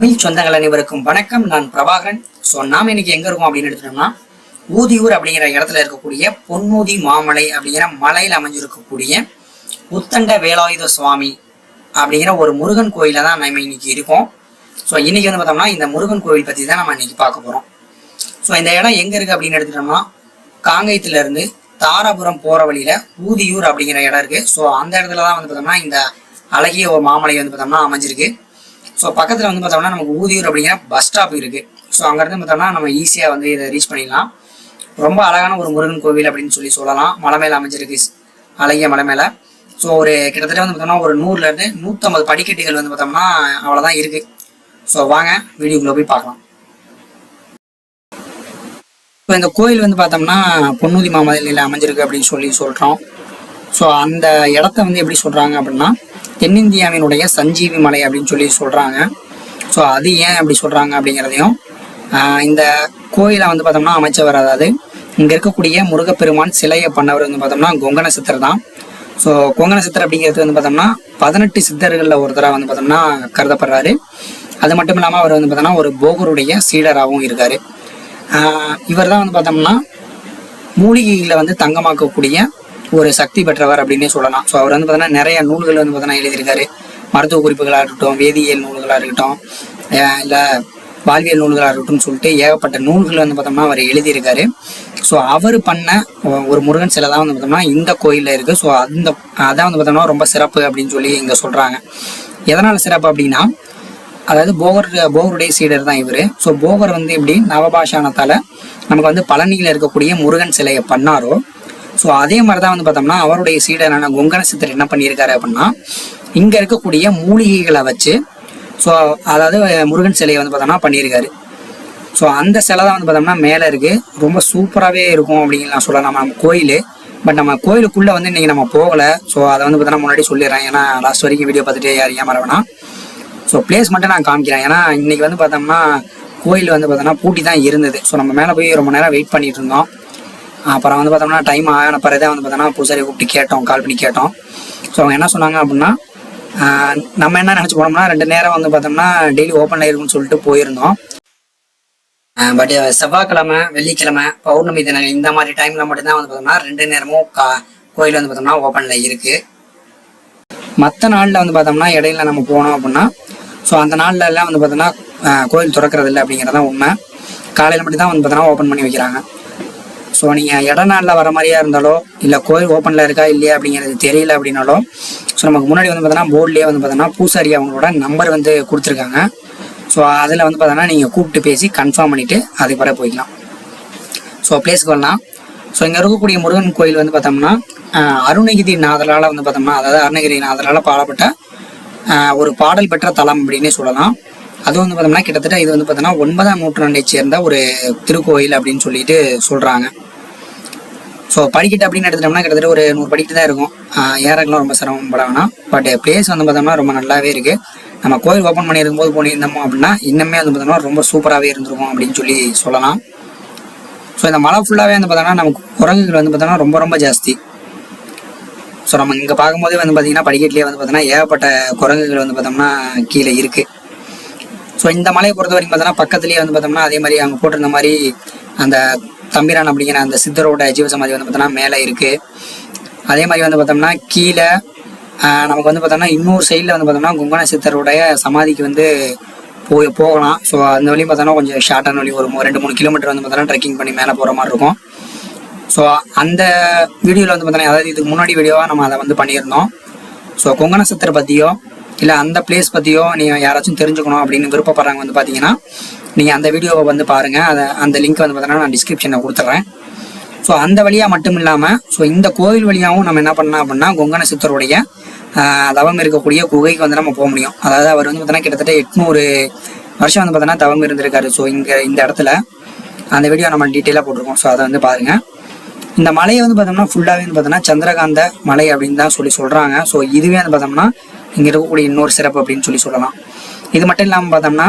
தமிழ் சொந்தங்கள் அனைவருக்கும் வணக்கம். நான் பிரபாகரன். ஸோ நாம் இன்னைக்கு எங்க இருக்கோம் அப்படின்னு எடுத்துட்டோம்னா ஊதியூர் அப்படிங்கிற இடத்துல இருக்கக்கூடிய பொன்முதி மாமலை அப்படிங்கிற மலையில் அமைஞ்சிருக்கக்கூடிய உத்தண்ட வேலாயுத சுவாமி அப்படிங்கிற ஒரு முருகன் கோயில தான் நம்ம இன்னைக்கு இருக்கோம். ஸோ இன்னைக்கு வந்து பார்த்தோம்னா இந்த முருகன் கோவில் பற்றி தான் நம்ம இன்னைக்கு பார்க்க போகிறோம் ஸோ இந்த இடம் எங்க இருக்கு அப்படின்னு எடுத்துட்டோம்னா காங்கயத்துல இருந்து தாராபுரம் போற வழியில ஊதியூர் அப்படிங்கிற இடம் இருக்கு. ஸோ அந்த இடத்துல தான் வந்து பார்த்தோம்னா இந்த அழகிய ஒரு மாமலை வந்து பார்த்தோம்னா அமைஞ்சிருக்கு. ஸோ பக்கத்தில் வந்து பார்த்தோம்னா நமக்கு ஊதியூர் அப்படிங்கிற பஸ் ஸ்டாப் இருக்குது ஸோ அங்கேருந்து பார்த்தோம்னா நம்ம ஈஸியாக வந்து இதை ரீச் பண்ணிடலாம். ரொம்ப அழகான ஒரு முருகன் கோவில் அப்படின்னு சொல்லி சொல்லலாம். மலை மேலே அமைஞ்சிருக்கு. அழகிய மலை மேலே. ஸோ ஒரு கிட்டத்தட்ட வந்து பார்த்தோம்னா ஒரு நூறுலேருந்து நூற்றம்பது படிக்கட்டுகள் வந்து பார்த்தோம்னா அவ்வளோதான் இருக்குது ஸோ வாங்க வீடியோக்குள்ளே போய் பார்க்கலாம். இப்போ இந்த கோயில் வந்து பார்த்தோம்னா பொன்னுதி மாமலையில் அமைஞ்சிருக்கு அப்படின்னு சொல்லி சொல்கிறோம் ஸோ அந்த இடத்த வந்து எப்படி சொல்கிறாங்க அப்படின்னா தென்னிந்தியாவினுடைய சஞ்சீவி மலை அப்படின்னு சொல்லி சொல்கிறாங்க ஸோ அது ஏன் அப்படி சொல்கிறாங்க அப்படிங்கிறதையும் இந்த கோயிலை வந்து பார்த்தோம்னா அமைச்சவர் அதாவது இங்கே இருக்கக்கூடிய முருகப்பெருமான் சிலையை பண்ணவர் வந்து பார்த்தோம்னா கொங்கண சித்தர் தான். ஸோ கொங்கண சித்தர் அப்படிங்கிறது வந்து பார்த்தோம்னா பதினெட்டு சித்தர்களில் ஒருத்தராக வந்து பார்த்தோம்னா கருதப்படுறாரு. அது மட்டும் இல்லாமல் அவர் வந்து பார்த்தோம்னா ஒரு போகருடைய சீடராகவும் இருக்கார். இவர் தான் வந்து பார்த்தோம்னா மூலிகைகளை வந்து தங்கமாக்கக்கூடிய ஒரு சக்தி பெற்றவர் அப்படின்னே சொல்லலாம். ஸோ அவர் வந்து பார்த்தோன்னா நிறைய நூல்கள் வந்து பார்த்தோன்னா எழுதியிருக்காரு. மருத்துவ குறிப்புகளாக இருக்கட்டும் வேதியியல் நூல்களாக இருக்கட்டும் இல்லை வாழ்வியல் நூல்களாக இருக்கட்டும் சொல்லிட்டு ஏகப்பட்ட நூல்கள் வந்து பார்த்தோம்னா அவர் எழுதியிருக்காரு. ஸோ அவர் பண்ண ஒரு முருகன் சிலை தான் வந்து பார்த்தோம்னா இந்த கோயிலில் இருக்குது ஸோ அந்த அதான் வந்து பார்த்தோம்னா ரொம்ப சிறப்பு அப்படின்னு சொல்லி இங்கே சொல்கிறாங்க எதனால் சிறப்பு அப்படின்னா அதாவது போகர் போகருடைய சீடர் தான் இவர். ஸோ போகர் வந்து எப்படி நவபாஷானத்தால் நமக்கு வந்து பழனியில் இருக்கக்கூடிய முருகன் சிலையை பண்ணாரோ ஸோ அதே மாதிரி தான் வந்து பார்த்தோம்னா அவருடைய சீடரான கொங்கண சித்தர் என்ன பண்ணியிருக்காரு அப்படின்னா இங்கே இருக்கக்கூடிய மூலிகைகளை வச்சு ஸோ அதாவது முருகன் சிலையை வந்து பார்த்தோம்னா பண்ணியிருக்காரு. ஸோ அந்த சிலை தான் வந்து பார்த்தோம்னா மேலே இருக்குது ரொம்ப சூப்பராகவே இருக்கும் அப்படின்னு நான் சொல்லலாம். நம்ம கோயில் பட் நம்ம கோயிலுக்குள்ளே வந்து இன்றைக்கி நம்ம போகலை. ஸோ அதை வந்து பார்த்தோம்னா முன்னாடி சொல்லிடுறேன். ஏன்னா லாஸ்ட் வரைக்கும் வீடியோ பார்த்துட்டு யார் ஏமாற வேணாம் ஸோ பிளேஸ் மட்டும் நான் காமிக்கிறேன். ஏன்னா இன்றைக்கி வந்து பார்த்தோம்னா கோயில் வந்து பார்த்தோம்னா பூட்டி தான் இருந்தது. ஸோ நம்ம மேலே போய் ரொம்ப நேரம் வெயிட் பண்ணிட்டு இருந்தோம். அப்புறம் வந்து பார்த்தோம்னா டைம் ஆன பிறகு தான் வந்து பார்த்தோம்னா பூசாரி கூப்பிட்டு கேட்டோம் கால் பண்ணி கேட்டோம். ஸோ அவங்க என்ன சொன்னாங்க அப்படின்னா நம்ம என்ன நினச்சி போனோம்னா ரெண்டு நேரம் வந்து பார்த்தோம்னா டெய்லி ஓப்பனில் இருக்கும்னு சொல்லிட்டு போயிருந்தோம். பட் செவ்வாய்க்கிழமை வெள்ளிக்கிழமை பௌர்ணமி தினங்கள் இந்த மாதிரி டைம்ல மட்டும்தான் வந்து பார்த்தோம்னா ரெண்டு நேரமும் கா கோயில் வந்து பார்த்தோம்னா ஓப்பனில் இருக்கு. மற்ற நாளில் வந்து பார்த்தோம்னா இடையில நம்ம போனோம் அப்படின்னா ஸோ அந்த நாள்ல எல்லாம் வந்து பார்த்தோம்னா கோயில் திறக்கிறது இல்லை அப்படிங்கிறதான் உண்மை. காலையில் மட்டும் தான் வந்து பார்த்தோம்னா ஓப்பன் பண்ணி வைக்கிறாங்க. ஸோ நீங்கள் இட நாளில் வர மாதிரியா இருந்தாலோ இல்லை கோயில் ஓப்பனில் இருக்கா இல்லையா அப்படிங்கிறது தெரியல அப்படின்னாலோ ஸோ நமக்கு முன்னாடி வந்து பார்த்தோன்னா போர்ட்லேயே வந்து பார்த்தோன்னா பூசாரி அவங்களோட நம்பர் வந்து கொடுத்துருக்காங்க. ஸோ அதில் வந்து பார்த்தோன்னா நீங்கள் கூப்பிட்டு பேசி கன்ஃபார்ம் பண்ணிவிட்டு அதுக்கு பிறகு போய்க்கலாம். ஸோ பிளேஸ்க்கு வரலாம். ஸோ இங்கே இருக்கக்கூடிய முருகன் கோயில் வந்து பார்த்தோம்னா அருணகிரி நாதரால் வந்து பார்த்தோம்னா அதாவது அருணகிரி நாதரால் பாடப்பட்ட ஒரு பாடல் பெற்ற தலம் அப்படின்னே சொல்லலாம். அது வந்து பார்த்தோம்னா கிட்டத்தட்ட இது வந்து பார்த்தோம்னா ஒன்பதாம் நூற்றாண்டை சேர்ந்த ஒரு திருக்கோயில் அப்படின்னு சொல்லிட்டு சொல்கிறாங்க ஸோ படிக்கட்டு அப்படின்னு எடுத்துட்டோம்னா கிட்டத்தட்ட ஒரு நூறு படிக்கட்டு தான் இருக்கும். ஆஹ் ஏறக்கெல்லாம் ரொம்ப சிரமப்பட வேணாம் பட் பிளேஸ் வந்து பார்த்தோம்னா ரொம்ப நல்லாவே இருக்குது நம்ம கோயில் ஓப்பன் பண்ணியிருக்கும் போது போனிருந்தோமோ அப்படின்னா இன்னுமே வந்து பார்த்தோம்னா ரொம்ப சூப்பராகவே இருந்திருக்கும் அப்படின்னு சொல்லி சொல்லலாம். ஸோ இந்த மலை ஃபுல்லாகவே வந்து பார்த்தோம்னா நமக்கு குரங்குகள் வந்து பார்த்தோம்னா ரொம்ப ரொம்ப ஜாஸ்தி. ஸோ நம்ம இங்கே பார்க்கும்போதே வந்து பார்த்தீங்கன்னா படிக்கட்டிலே வந்து பார்த்தோம்னா ஏகப்பட்ட குரங்குகள் வந்து பார்த்தோம்னா கீழே இருக்குது ஸோ இந்த மலையை பொறுத்த வரைக்கும் பார்த்தோம்னா பக்கத்துலேயே வந்து பார்த்தோம்னா அதே மாதிரி அவங்க போட்டிருந்த மாதிரி அந்த தம்பிரான் அப்படிங்கிற அந்த சித்தரோட ஜீவசமாதி வந்து பார்த்தோம்னா மேலே இருக்குது அதே மாதிரி வந்து பார்த்தோம்னா கீழே நமக்கு வந்து பார்த்தோம்னா இன்னொரு சைடில் வந்து பார்த்தோம்னா குங்கண சித்தருடைய சமாதிக்கு வந்து போய் போகலாம். ஸோ அந்த வழியும் பார்த்தோம்னா கொஞ்சம் ஷார்ட்டான வழி ஒரு ரெண்டு மூணு கிலோமீட்டர் வந்து பார்த்தோம்னா ட்ரெக்கிங் பண்ணி மேலே போகிற மாதிரி இருக்கும். ஸோ அந்த வீடியோவில் வந்து பார்த்தோன்னா அதாவது இதுக்கு முன்னாடி வீடியோவாக நம்ம அதை வந்து பண்ணியிருந்தோம். ஸோ கொங்கண சித்தர் பற்றியோ இல்லை அந்த பிளேஸ் பற்றியோ நீங்கள் யாராச்சும் தெரிஞ்சுக்கணும் அப்படின்னு விருப்பப்படுறாங்க வந்து பார்த்தீங்கன்னா நீங்கள் அந்த வீடியோவை வந்து பாருங்கள் அதை அந்த லிங்க் வந்து பார்த்தோன்னா நான் டிஸ்கிரிப்ஷனில் கொடுத்துட்றேன் ஸோ அந்த வழியாக மட்டும் இல்லாமல் ஸோ இந்த கோவில் வழியாகவும் நம்ம என்ன பண்ணலாம் அப்படின்னா கொங்கண சித்தருடைய தவம் இருக்கக்கூடிய குகைக்கு வந்து நம்ம போக முடியும். அதாவது அவர் வந்து பார்த்தீங்கன்னா கிட்டத்தட்ட எட்நூறு வருஷம் வந்து பார்த்தோன்னா தவம் இருந்திருக்காரு. ஸோ இங்கே இந்த இடத்துல அந்த வீடியோ நம்ம டீட்டெயிலாக போட்டிருக்கோம். ஸோ அதை வந்து பாருங்கள் இந்த மலையை வந்து பார்த்தோம்னா ஃபுல்லாகவே வந்து பார்த்தோம்னா சந்திரகாந்த மலை அப்படின்னு தான் சொல்லி சொல்கிறாங்க ஸோ இதுவே வந்து பார்த்தோம்னா இங்கே இருக்கக்கூடிய இன்னொரு சிறப்பு அப்படின்னு சொல்லி சொல்லலாம். இது மட்டும் இல்லாமல் பார்த்தோம்னா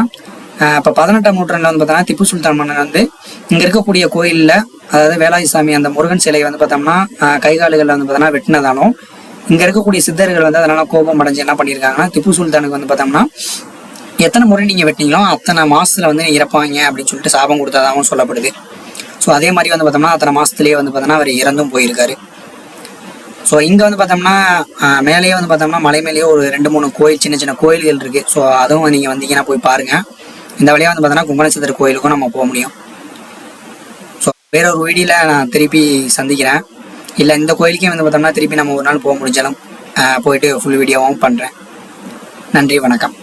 இப்போ பதினெட்டாம் நூற்றாண்டில் வந்து பார்த்தோம்னா திப்பு சுல்தான் மன்னன் வந்து இங்கே இருக்கக்கூடிய கோயிலில் அதாவது வேலாயுத சாமி அந்த முருகன் சிலை வந்து பார்த்தோம்னா ஆஹ் கை வந்து பார்த்தோம்னா வெட்டினதாலும் இங்கே இருக்கக்கூடிய சித்தர்கள் வந்து அதனால கோபம் அடைஞ்சு என்ன பண்ணியிருக்காங்கன்னா திப்பு சுல்தானுக்கு வந்து பார்த்தோம்னா எத்தனை முறை நீங்கள் வெட்டினீங்களோ அத்தனை மாசத்துல வந்து இறப்பாங்க அப்படின்னு சொல்லிட்டு சாபம் கொடுத்ததாகவும் சொல்லப்படுது. ஸோ அதே மாதிரி வந்து பார்த்தோம்னா அத்தனை மாசத்துலயே வந்து பார்த்தோம்னா அவர் இறந்தும் போயிருக்காரு. ஸோ இங்கே வந்து பார்த்தோம்னா மேலேயே வந்து பார்த்தோம்னா மலை மேலேயே ஒரு ரெண்டு மூணு கோயில் சின்ன சின்ன கோயில்கள் இருக்குது ஸோ அதுவும் நீங்கள் வந்தீங்கன்னா போய் பாருங்கள் இந்த வழியாக வந்து பார்த்தோம்னா கும்பனசித்தர் கோயிலுக்கும் நம்ம போக முடியும். ஸோ வேற ஒரு வீடியில் நான் திருப்பி சந்திக்கிறேன். இல்லை இந்த கோயிலுக்கே வந்து பார்த்தோம்னா திருப்பி நம்ம ஒரு நாள் போக முடிஞ்சாலும் போயிட்டு ஃபுல் வீடியோவும் பண்ணுறேன் நன்றி வணக்கம்.